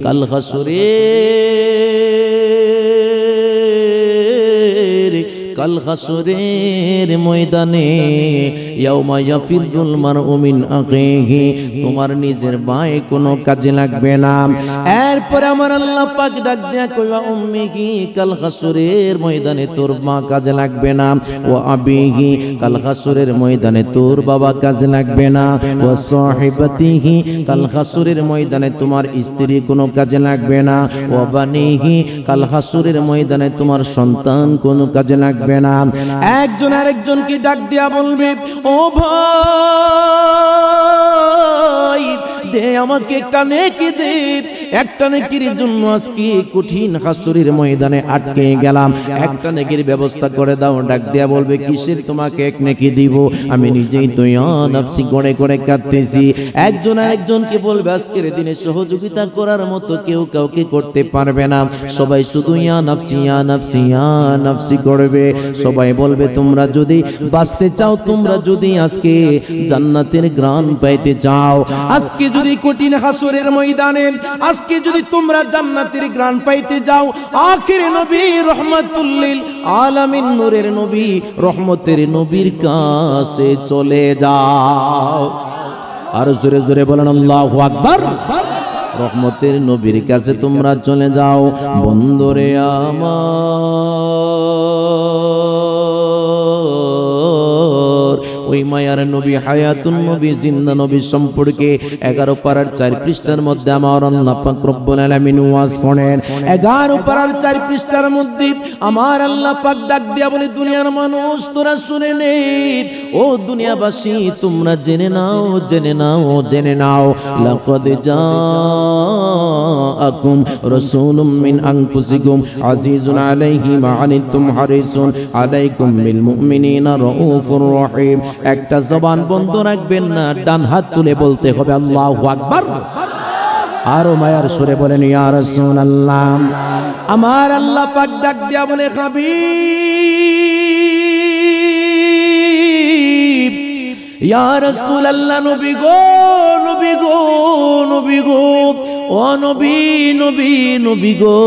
কাল হাসুরে কাল হাসুরের ময়দানে তোমার নিজের ভাই কোনো কাজে লাগবে না। এরপর আমার আল্লাহ পাক ডাক দেয়া কইবা উম্মিহি কাল হাসুরের ময়দানে তোর মা কাজে লাগবে না? ও আবিহি, কাল হাসুরের ময়দানে তোর বাবা কাজে লাগবে না? ও সাহিবাতিহি, কাল হাসুরের ময়দানে তোমার স্ত্রী কোনো কাজে লাগবে না? ও বানিহি, কাল হাসুরের ময়দানে তোমার সন্তান কোনো কাজে লাগবে না? একজন আরেকজনকে ডাক দিয়া বলবে ভাই দে আমাকে একটা নেকি দে একটা নেকির জন্য আজকে কঠিন হাসুরির ময়দানে আটকে গেলাম। একটা নেকির ব্যবস্থা করে দাও, ডাক দিয়া বলবে, কিসের তোমাকে এক নেকি দিব? আমি নিজেই গড়ে কাঁদতেছি। একজন বলবে, আজকের দিনে সহযোগিতা করার মতো কেউ কাউকে করতে পারবে না। সবাই শুধু করবে। সবাই বলবে, তোমরা যদি বাঁচতে চাও, তোমরা যদি আজকে জান্নাতের গ্রান পাইতে চাও। আজকে যদি কঠিন হাসরের ময়দানে আজকে যদি তোমরা জান্নাতের গ্রান পাইতে যাও, আখির নবী রহমাতুল্লিল আলামিন, নূরের নবী রহমতের নবীর কাছে চলে যাও। আর জোরে জোরে বলেন, আল্লাহু আকবার। রহমতের নবীর কাছে তোমরা চলে যাও। বন্দরে আমার ওই মায়ার নবী হায়াতুন নবী জিন্দা নবী সম্পর্কে এগারো পাড়ার চার পৃষ্ঠার মধ্যে আমার আল্লাহ পাক রব্বুল ওয়াজ করেন। এগারো পাড়ার চার পৃষ্ঠার মধ্যে আমার আল্লাহ পাক ডাক দিয়া বলে, দুনিয়ার মানুষ, তোরা শুনে নে। ও দুনিয়াবাসী, তোমরা জেনে নাও জেনে নাও জেনে নাও। লাকাদ জাআকুম রাসূলুম মিন আনফুসিকুম আজিজুন আলাইহি মা আনিতুম হারিসুন আলাইকুম বিল মুমিনিনা রাউফুর রহিম। একটা জবান বন্ধ রাখবেন না, ডান হাত তুলে বলতে হবে আল্লাহু আকবার। আরও মায়ার সুরে বলেন, ইয়া আল্লাহ আমার আল্লাহ পাক ডাক দিয়া বলে, হাবিব, ইয়া আল্লাহ নবী গো নবী গো নবী গো ও নবী নবী নবী গো,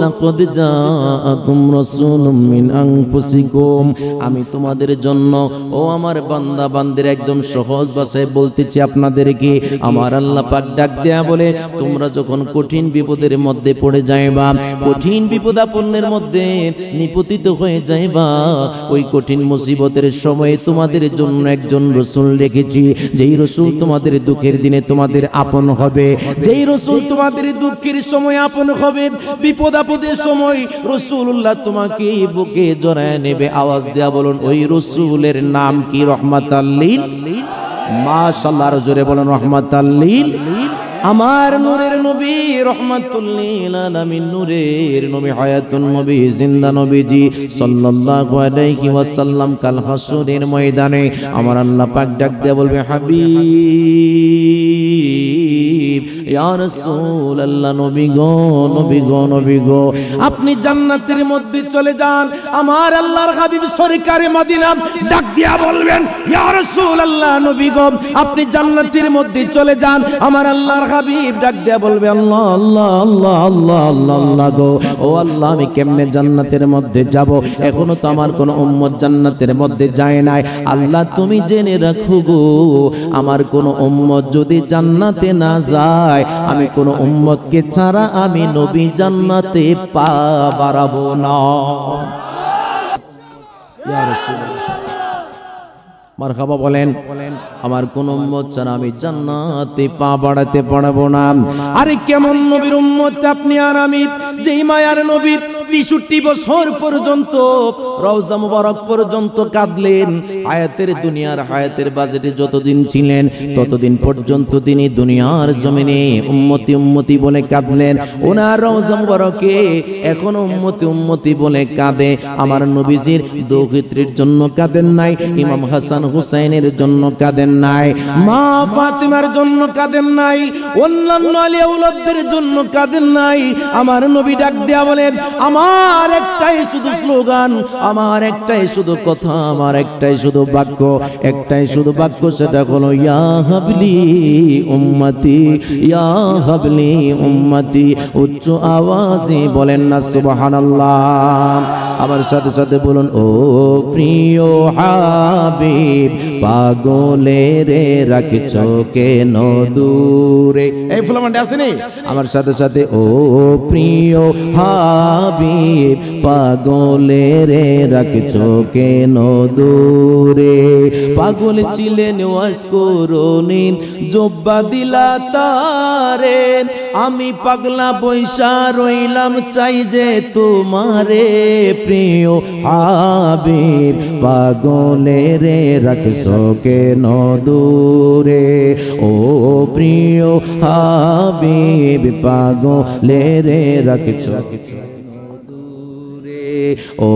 লাকাদ জাআকুম রাসূলুম মিন আনফুসিকুম। আমি তোমাদের জন্য, ও আমার বান্দা, বান্দের একদম সহজ ভাষায় বলতেছি আপনাদেরকে, আমার আল্লাহ পাক ডাক দেয়া বলে, তোমরা যখন কঠিন বিপদের মধ্যে পড়ে যাইবা, কঠিন বিপদাপন্নের মধ্যে নিপতিত হয়ে যাইবা, ওই কঠিন মুসিবতের সময়ে তোমাদের জন্য একজন রসুল রেখেছি, যেই রসুল তোমাদের দুঃখের দিনে তোমাদের আপন হবে। যেই রসুল তোমাদের দুঃখের সময় আপন হবে বিপদ আপদের সময় রসুল্লাহ তোমাকে বুকে জড়ায় নেবে। আওয়াজ দেয়া বলুন ওই রসুলের নাম কি? রহমাত আল্লিল মাশাল্লাহ আরও জোরে বলুন রহমাত আল্লিল আমার নূরের নবী রহমাতুল্লিল আলামিন নূরের নবী হায়াতুন নবী জিন্দা নবীজি সাল্লাল্লাহু আলাইহি ওয়াসাল্লাম কাল হাসরের ময়দানে। আমার আল্লাহ পাক ডাক দিয়ে বলবে হাবিব। আপনি জান্নাতের মধ্যে চলে যান, আমার আল্লাহর হাবিব সরকারে মদিনা, ডাক দিয়া বলবেন আপনি জান্নাতের মধ্যে চলে যান, আমার আল্লাহর হাবিব ডাক দিয়া বলবে, আল্লাহ আল্লাহ আল্লাহ আল্লাহ আল্লাহ আল্লাহ গো। ও আল্লাহ, আমি কেমনে জান্নাতের মধ্যে যাব? এখনও তো আমার কোনো উম্মত জান্নাতের মধ্যে যায় নাই। আল্লাহ, তুমি জেনে রাখো গো, আমার কোনো উম্মত যদি জান্নাতে না যায় আমি কোনো উম্মতকে ছাড়া আমি নবী জান্নাতে পা বাড়াবো না। বলেন, আমার কোন উম্মত ছাড়া আমি জান্নাতে পা বাড়াতে পারব না। আরে কেমন নবীর উম্মত আপনি আর আমি? যেই মায়ার নবীর তেষট্টি বছর পর্যন্ত, রওজা মুবারক পর্যন্ত কাঁদলেন। হায়াতের দুনিয়ার হায়াতের বাজেটে যতদিন ছিলেন, ততদিন পর্যন্ত তিনি দুনিয়ার জমিনে উম্মতি উম্মতি বলে কাঁদলেন। ওনার রওজা মুবারকে এখনও উম্মতি উম্মতি বলে কাঁদে। আমার নবীজির দৌহিত্রীর জন্য কাঁদেন নাই, ইমাম হাসান হুসাইনের জন্য কাঁদেন নাই, মা ফাতিমার জন্য কাঁদেন নাই, অন্যান্য আলিয়া জন্য কাঁদেন নাই। আমার নবী ডাক দেয়া বলেন, আমার আমার একটাই শুধু স্লোগান, আমার একটাই শুধু কথা, আমার একটাই শুধু বাক্য, একটাই শুধু বাক্য সেটা হলো, ইয়া হাবলি উম্মতি, ইয়া হাবলি উম্মতি। উচ্চ আওয়াজে বলেন না, সুবহানাল্লাহ। আমার সাথে সাথে বলুন, ও প্রিয় হাবিব, পাগলে রে রাখছ কেন দূরে? এই ফুলামান্ডে আসেনি আমার সাথে সাথে, ও প্রিয় হাবিব পাগলে রে রাখছ কেন দূরে পাগল ছিলেন, ওয়াজ করুনি জব্বা দিলা তারে। আমি পাগলা বৈশা রইলাম, চাই যে তোমারে প্রিয় হাবিব। রে রাখছ কেন দূরে ও প্রিয় হাবিব। পাগলে রে রাখছ দূরে ও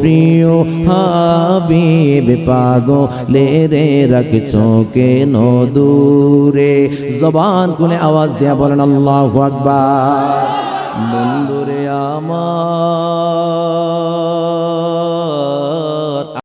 প্রিয় হাবিব পাগলে রে রাখছো কেন দূরে? জবান কোনে আওয়াজ দেয়া বলেন, আল্লাহু আকবার। বন্ধুরে আমার